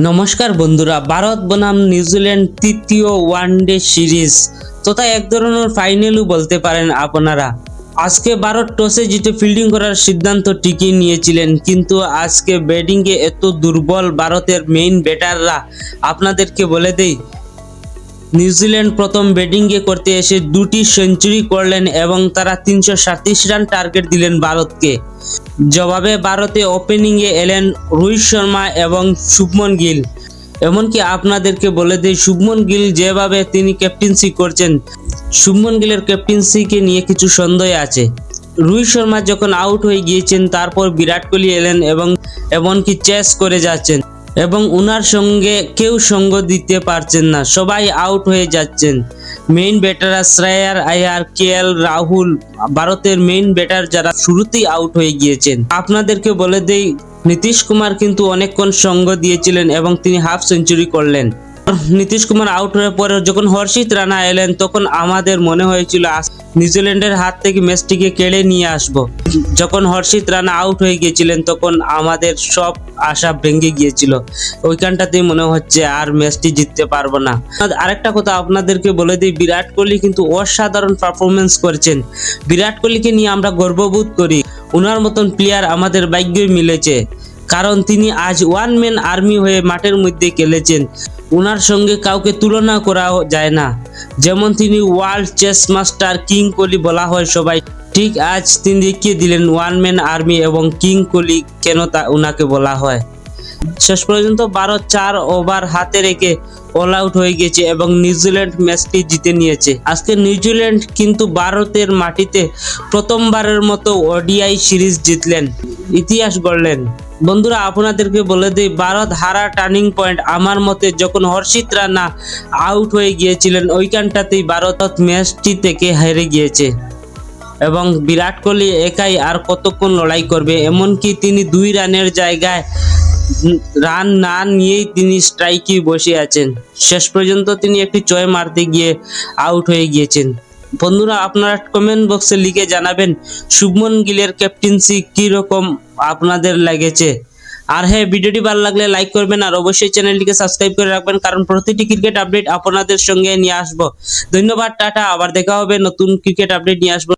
নমস্কার বন্ধুরা, ভারত বনাম নিউজিল্যান্ড তৃতীয় ওয়ানডে সিরিজ। তথা এক ধরনের ফাইনালও বলতে পারেন আপনারা। আজকে ভারত টসে জিতে ফিল্ডিং করার সিদ্ধান্ত টিকিয়ে নিয়েছিলেন, কিন্তু আজকে ব্যাটিংয়ে এত দুর্বল ভারতের মেইন ব্যাটাররা আপনাদেরকে বলে দেই নিউজিল্যান্ড প্রথম ব্যাটিংয়ে করতে এসে দুটি সেঞ্চুরি করলেন এবং তারা তিনশো সাতত্রিশ রান টার্গেট দিলেন ভারতকে। জবাবে ভারতে ওপেনিংয়ে এলেন রোহিত শর্মা এবং শুভমন গিল। এমনকি আপনাদেরকে বলে দিই, শুভমন গিল যেভাবে তিনি ক্যাপ্টেন্সি করছেন, শুভমন গিলের ক্যাপ্টেন্সিকে নিয়ে কিছু সন্দেহ আছে। রোহিত শর্মা যখন আউট হয়ে গিয়েছেন, তারপর বিরাট কোহলি এলেন এবং এমনকি চেস করে যাচ্ছেন। এবং উনার সঙ্গে কেউ সঙ্গ দিতে পারছেন না। সবাই আউট হয়ে যাচ্ছেন। Main batter Shreyas Iyer K L Rahul, ভারতের মেইন ব্যাটার যারা শুরুতেই আউট হয়ে গিয়েছেন। আপনাদেরকে বলে দেই, নীতিশ কুমার কিন্তু অনেকক্ষণ সঙ্গ দিয়েছিলেন এবং তিনি হাফ সেঞ্চুরি করলেন। নীতিশ কুমার আউট হয়ে পরে যখন হর্ষিত রানা এলেন, তখন আমাদের মনে হয়েছিল নিউজিল্যান্ডের হাত থেকে ম্যাচটিকে কেড়ে নিয়ে আসব। যখন হর্ষিত রানা আউট হয়ে গিয়েছিলেন, তখন আমাদের সব আশা ভেঙে গিয়েছিল। ওইখানটাতেই মনে হচ্ছে আর ম্যাচটি জিততে পারব না। আরেকটা কথা আপনাদেরকে বলে দিই, বিরাট কোহলি কিন্তু অসাধারণ পারফরমেন্স করেছেন। বিরাট কোহলিকে নিয়ে আমরা গর্ববোধ করি। ওনার মতন প্লেয়ার আমাদের ভাগ্যই মিলেছে। কারণ তিনি আজ ওয়ান ম্যান আর্মি হয়ে মাঠের মধ্যে খেলেছেন। ওনার সঙ্গে কাউকে তুলনা করা যায় না। যেমন তিনি world chess master king Kohli বলা হয় সবাই। ঠিক আজ তিনি দেখিয়ে দিলেন ওয়ান ম্যান আর্মি এবং কিং কোহলি কেন তা ওনাকে বলা হয়। শেষ পর্যন্ত ভারত চার ওভার হাতে রেখে অল আউট হয়ে গেছে এবং নিউজিল্যান্ড ম্যাচটি জিতে নিয়েছে। আজকে নিউজিল্যান্ড কিন্তু ভারতের মাটিতে প্রথমবারের মতো ওডিআই সিরিজ জিতলেন। ইতিহাস গড়লেন। বন্ধুরা, আপনাদেরকে বলে দিই, ভারত হারা টার্নিং পয়েন্ট আমার মতে যখন হর্ষিত রানা আউট হয়ে গিয়েছিলেন, ওইখানটাতেই ভারত ম্যাচটি থেকে হেরে গিয়েছে। এবং বিরাট কোহলি একাই আর কতক্ষণ লড়াই করবে, এমনকি তিনি দুই রানের জায়গায় রান না নিয়েই তিনি স্ট্রাইকে বসে আছেন। শেষ পর্যন্ত তিনি একটি চয় মারতে গিয়ে আউট হয়ে গিয়েছেন। বন্ধুরা, আপনারা কমেন্ট বক্সে লিখে জানাবেন শুভমন গিলের ক্যাপ্টেন্সি কি রকম আপনাদের লেগেছে। আর হ্যাঁ ভিডিওটি ভালো লাগলে লাইক করবেন আর অবশ্যই চ্যানেলটিকে সাবস্ক্রাইব করে রাখবেন, কারণ প্রতিটি ক্রিকেট আপডেট আপনাদের সঙ্গে নিয়ে আসব। ধন্যবাদ, টাটা, আবার দেখা হবে নতুন ক্রিকেট আপডেট নিয়ে আসব।